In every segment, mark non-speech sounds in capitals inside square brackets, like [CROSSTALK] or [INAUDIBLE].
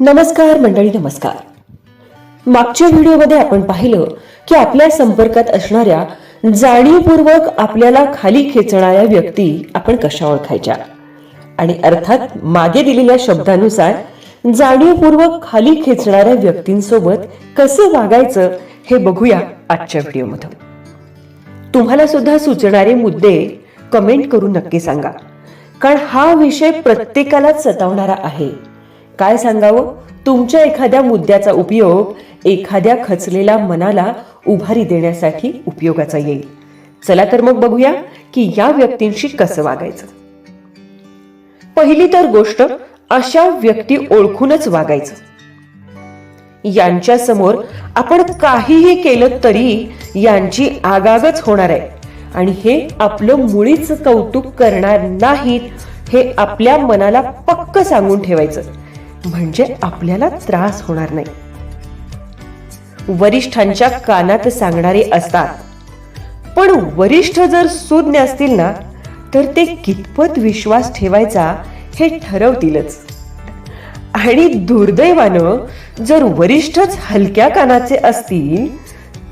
नमस्कार मंडळी नमस्कार. मागच्या व्हिडिओमध्ये आपण पाहिलं की आपल्या संपर्कात असणाऱ्या जाणीवपूर्वक आपल्याला खाली खेचणाऱ्या व्यक्ती आपण कशा ओळखायच्या? आणि अर्थात मागे दिलेल्या शब्दानुसार जाणीवपूर्वक खाली खेचणाऱ्या व्यक्तींसोबत कसं वागायचं हे बघूया आजच्या व्हिडिओमध्ये तुम्हाला सुद्धा सुचणारे मुद्दे कमेंट करून नक्की सांगा. कारण हा विषय प्रत्येकालाच सतावणारा आहे. काय सांगावं? तुमच्या एखाद्या मुद्द्याचा उपयोग एखाद्या खचलेल्या मनाला उभारी देण्यासाठी उपयोगाचा येईल. चला तर मग बघूया की या व्यक्तींशी कसं वागायचं. पहिली तर गोष्ट अशा व्यक्ती ओळखूनच वागायचं. यांच्या समोर आपण काहीही केलं तरी यांची आगागच होणार आहे. आणि हे आपलं मुळीच कौतुक करणार नाहीत हे आपल्या मनाला पक्क सांगून ठेवायचं. म्हणजे आपल्याला त्रास होणार नाही. वरिष्ठांच्या कानात सांगणारे असतात. पण वरिष्ठ जर सुज्ञ असतील ना तर ते कितपत विश्वास ठेवायचा हे ठरवतीलच. आणि दुर्दैवानं जर वरिष्ठच हलक्या कानाचे असतील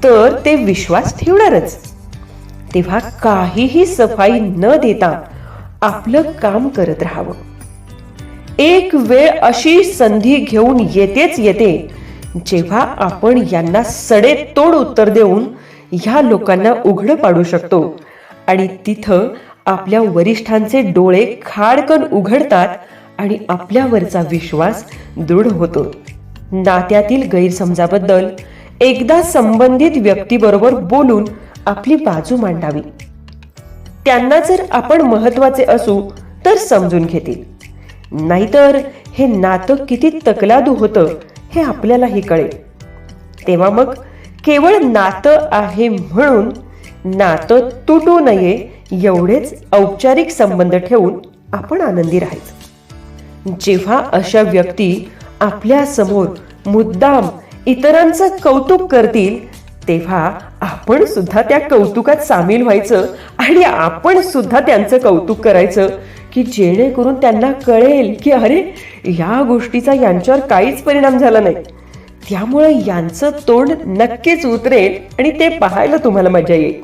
तर ते विश्वास ठेवणारच. तेव्हा काहीही सफाई न देता आपलं काम करत राहावं. एक वेळ अशी संधी घेऊन येतेच येते. जेव्हा आपण यांना सडे तोड उत्तर देऊन ह्या लोकांना उघड पाडू शकतो आणि तिथं आपल्या वरिष्ठांचे डोळे खाडकन उघडतात आणि आपल्यावरचा विश्वास दृढ होतो. नात्यातील गैरसमजाबद्दल एकदा संबंधित व्यक्तीबरोबर बोलून आपली बाजू मांडावी. त्यांना जर आपण महत्त्वाचे असू तर समजून घेतील. नाहीतर हे नातं किती तकलादू होतं हे आपल्यालाही कळेल. तेव्हा मग केवळ नातं आहे म्हणून नातं तुटू नये एवढेच औपचारिक संबंध ठेवून आपण आनंदी राहायचं. जेव्हा अशा व्यक्ती आपल्यासमोर मुद्दाम इतरांचं कौतुक करतील तेव्हा आपण सुद्धा त्या कौतुकात सामील व्हायचं आणि आपण सुद्धा त्यांचं कौतुक करायचं की जेणेकरून त्यांना कळेल की अरे या गोष्टीचा यांच्यावर काहीच परिणाम झाला नाही. त्यामुळे यांचं तोंड नक्कीच उतरेल आणि ते पाहायला तुम्हाला मजा येईल.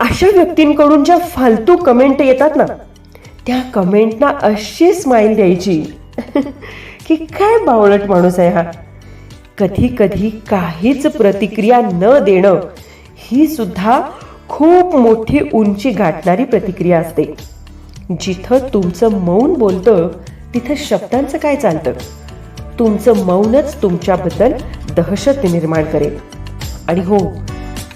अशा व्यक्तींकडून ज्या फालतू कमेंट येतात ना त्या कमेंटना अशी स्माईल द्यायची. [LAUGHS] की काय बावळट माणूस आहे हा. कधी कधी काहीच प्रतिक्रिया न देणं ही सुद्धा खूप मोठी उंची गाठणारी प्रतिक्रिया असते. जिथं तुमचं मौन बोलतं तिथं शब्दांचं काय चालतं? तुमचं मौनच तुमच्याबद्दल दहशत निर्माण करेल. आणि हो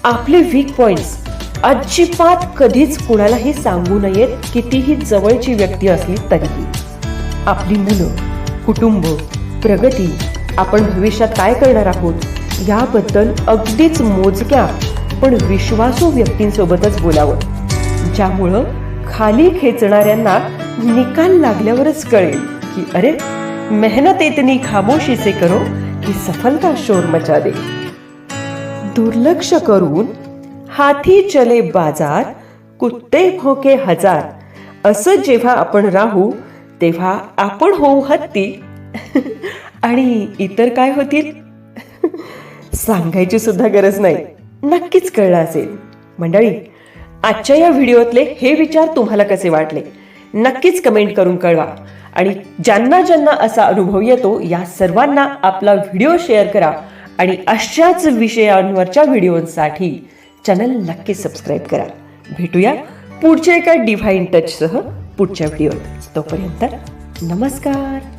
आपले वीक पॉइंट्स अजिबात कधीच कुणालाही सांगू नयेत कितीही जवळची व्यक्ती असली तरीही. आपली मुलं कुटुंब प्रगती आपण भविष्यात काय करणार आहोत याबद्दल अगदीच मोजक्या पण विश्वासू व्यक्तींसोबतच बोलावं. ज्यामुळं खाली खेचणाऱ्यांना निकाल लागल्यावरच कळेल की अरे मेहनत इतनी खामोशी से करो की सफलता शोर मचा दे. दुर्लक्ष करून हाती चले बाजार कुत्ते भोके हजार. असं जेव्हा आपण राहू तेव्हा आपण होऊ हत्ती. [LAUGHS] आणि इतर काय होतील? [LAUGHS] सांगायची सुद्धा गरज नाही. नक्कीच कळलं असेल. मंडळी आजच्या या व्हिडिओतले हे विचार तुम्हाला कसे वाटले? नक्कीच कमेंट करून कळवा. आणि ज्यांना ज्यांना असा अनुभव येतो या सर्वांना आपला व्हिडिओ शेअर करा. आणि अशाच विषयांवरच्या व्हिडिओसाठी चॅनल नक्की सबस्क्राईब करा. भेटूया पुढच्या एका डिव्हाइन टचसह पुढच्या व्हिडिओत. तोपर्यंत नमस्कार.